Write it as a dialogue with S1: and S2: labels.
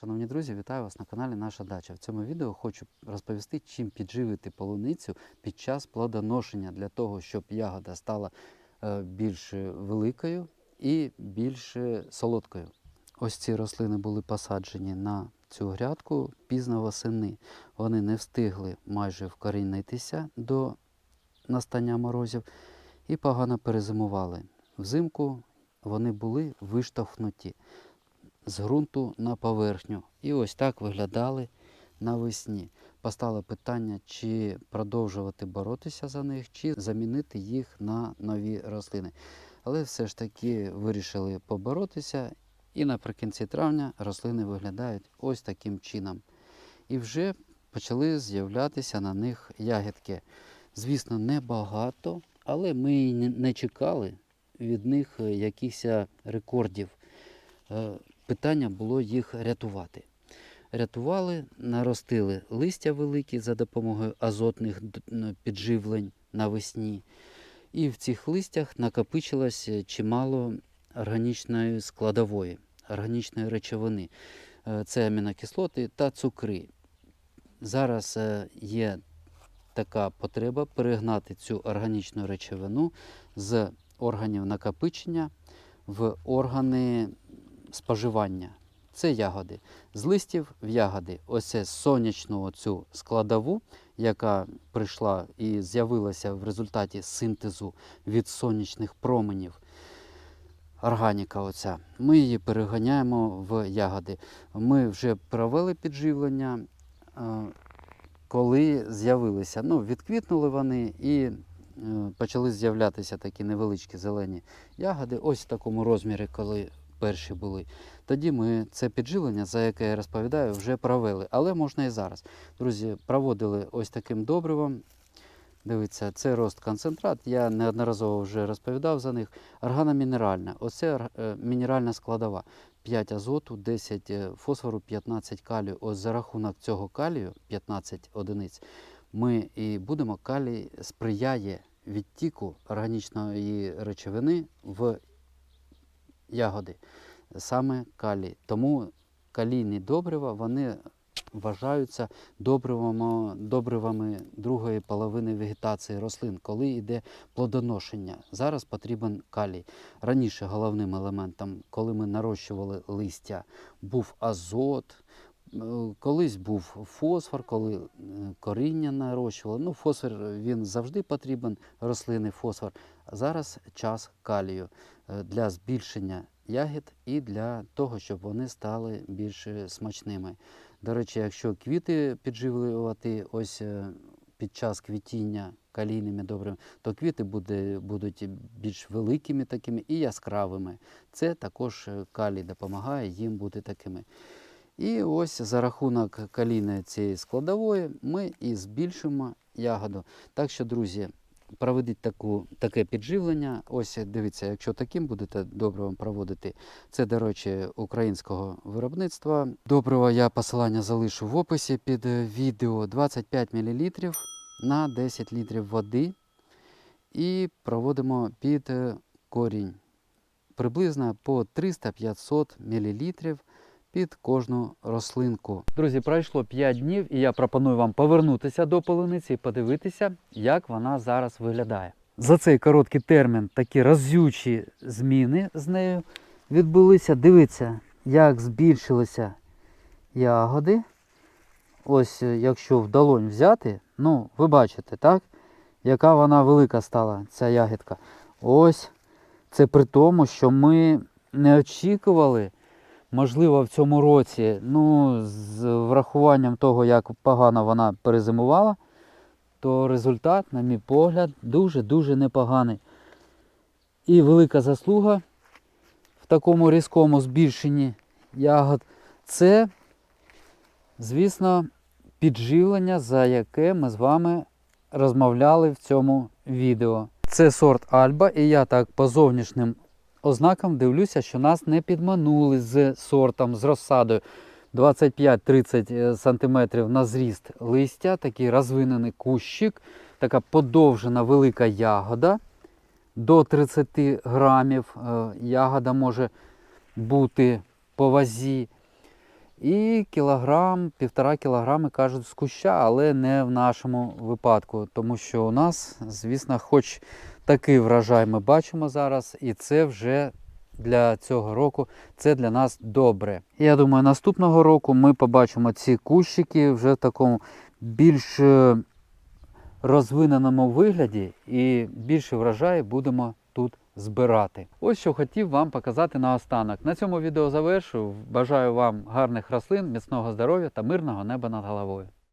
S1: Шановні друзі, вітаю вас на каналі Наша Дача. В цьому відео хочу розповісти, чим підживити полуницю під час плодоношення для того, щоб ягода стала е, більш великою і більш солодкою. Ось ці рослини були посаджені на цю грядку пізно восени. Вони не встигли майже вкорінитися до настання морозів і погано перезимували. Взимку вони були виштовхнуті з ґрунту на поверхню. І ось так виглядали навесні. Постало питання, чи продовжувати боротися за них, чи замінити їх на нові рослини. Але все ж таки вирішили поборотися, і наприкінці травня рослини виглядають ось таким чином. І вже почали з'являтися на них ягідки. Звісно, небагато, але ми не- чекали від них е, якихось рекордів. Питання було їх рятувати. Рятували, наростили листя великі за допомогою азотних підживлень навесні. І в цих листях накопичилось чимало органічної складової, органічної речовини. Е, Це амінокислоти та цукри. Зараз е, є така потреба перегнати цю органічну речовину з органів накопичення в органи споживання. Це ягоди. З листів в ягоди. Ось сонячну цю складову, яка прийшла і з'явилася в результаті синтезу від сонячних променів. Органіка оця. Ми її переганяємо в ягоди. Ми вже провели підживлення, е, коли з'явилися. Ну, відквітнули вони і е, почали з'являтися такі невеличкі зелені ягоди. Ось в такому розмірі, коли перші були. Тоді ми це підживлення, за яке я розповідаю, вже провели. Але можна і зараз. Друзі, проводили ось таким добривом. Дивіться, це рост концентрат. Я неодноразово вже розповідав за них. Органомінеральна. Оце е, мінеральна складова. 5 азоту, 10 е, фосфору, 15 калію. Ось за рахунок цього калію, 15 одиниць, ми і будемо калій сприяє відтіку органічної речовини в ягоди, саме калій. Тому калійні добрива вони вважаються добривами, добривами другої половини вегетації рослин, коли йде плодоношення. Зараз потрібен калій. Раніше головним елементом, коли ми нарощували листя, був азот. Е, Колись був фосфор, коли е, коріння нарощували. Ну, фосфор він завжди потрібен, рослини фосфор. Зараз час калію е, для збільшення ягід і для того, щоб вони стали більш е, смачними. До речі, якщо квіти підживлювати ось е, під час квітіння калійними добрими, то квіти буде, будуть більш великими такими і яскравими. Це також е, калій допомагає їм бути такими. І ось за рахунок калійної цієї складової ми і збільшимо ягоду. Так що, друзі, проведіть таку, таке підживлення. Ось дивіться, якщо таким будете добривом проводити, це, до речі, українського виробництва. Добрива я посилання залишу в описі під е, відео 25 мл на 10 літрів води. І проводимо під е, корінь приблизно по 300-500 мл під кожну рослинку. Друзі, пройшло 5 днів, і я пропоную вам повернутися до полуниці і подивитися, як вона зараз виглядає. За цей короткий термін такі разючі зміни з нею відбулися. Дивіться, як збільшилися ягоди. Ось е, якщо в долонь взяти, ну, ви бачите, так? Яка вона велика стала, ця ягідка. Ось це при тому, що ми не очікували, можливо, в цьому році, ну, з врахуванням того, як погано вона перезимувала, то результат, на мій погляд, дуже-дуже непоганий. І велика заслуга в такому різкому збільшенні ягод це, звісно, підживлення, за яке ми з вами розмовляли в цьому відео. Це сорт Альба, і я так по зовнішнім ознакам дивлюся, що нас не підманули з сортом, з розсадою 25-30 см на зріст листя, такий розвинений кущик, така подовжена велика ягода до 30 грамів. Е, Ягода може бути по вазі. І кілограм, півтора кілограми кажуть з куща, але не в нашому випадку, тому що у нас, звісно, хоч такий врожай ми бачимо зараз, і це вже для цього року це для нас добре. Я думаю, наступного року ми побачимо ці кущики вже в такому більш е, розвиненому вигляді і більше врожаю будемо тут збирати. Ось що хотів вам показати наостанок. На цьому відео завершую. Бажаю вам гарних рослин, міцного здоров'я та мирного неба над головою.